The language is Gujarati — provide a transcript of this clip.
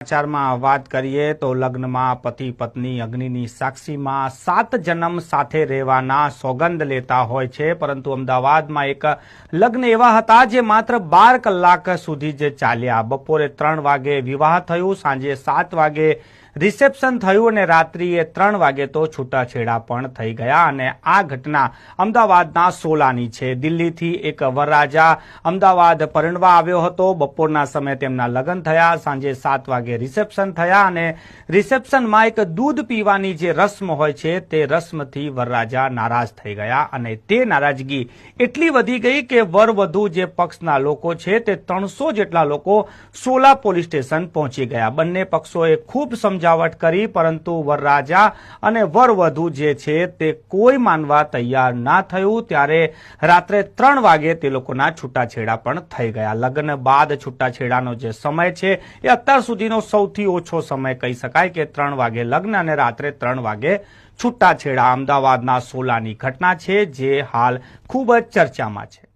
સમાચારમાં વાત કરીએ તો લગ્નમાં પતિ પત્ની અગ્નિની સાક્ષીમાં સાત જન્મ સાથે રહેવાના સોગંદ લેતા હોય છે, પરંતુ અમદાવાદમાં એક લગ્ન એવા હતા જે માત્ર બાર કલાક સુધી જ ચાલ્યા. બપોરે ત્રણ વાગે વિવાહ થયું, સાંજે સાત વાગે રિસેપ્શન થયું અને રાત્રિએ ત્રણ વાગે તો છૂટાછેડા પણ થઈ ગયા અને આ ઘટના અમદાવાદના સોલાની છે. દિલ્હીથી એક વરરાજા અમદાવાદ પરણવા આવ્યો હતો. બપોરના સમયે તેમના લગ્ન થયા. સાંજે સાત વાગે રિસેપ્શન થયા અને રિસેપ્શનમાં એક દૂધ પીવાની જે રસ્મ હોય છે તે રસ્મથી વરરાજા નારાજ થઈ ગયા અને તે નારાજગી એટલી વધી ગઈ કે વરવધુ જે પક્ષના લોકો છે તે ત્રણસો જેટલા લોકો સોલા પોલીસ સ્ટેશન પહોંચી ગયા. બંને પક્ષોએ ખૂબ સમજાવટ કરી, પરંતુ વરરાજા અને વરવધુ જે છે તે કોઈ માનવા તૈયાર ના થયું. ત્યારે રાત્રે ત્રણ વાગે તે લોકોના છૂટાછેડા પણ થઈ ગયા. લગ્ન બાદ છૂટાછેડાનો જે સમય છે એ અત્યાર સુધીનો સૌથી ઓછો સમય કહી શકાય કે ત્રણ વાગે લગ્ન અને રાત્રે ત્રણ વાગે છૂટાછેડા. અમદાવાદના સોલાની ઘટના છે જે હાલ ખૂબ જ ચર્ચામાં છે.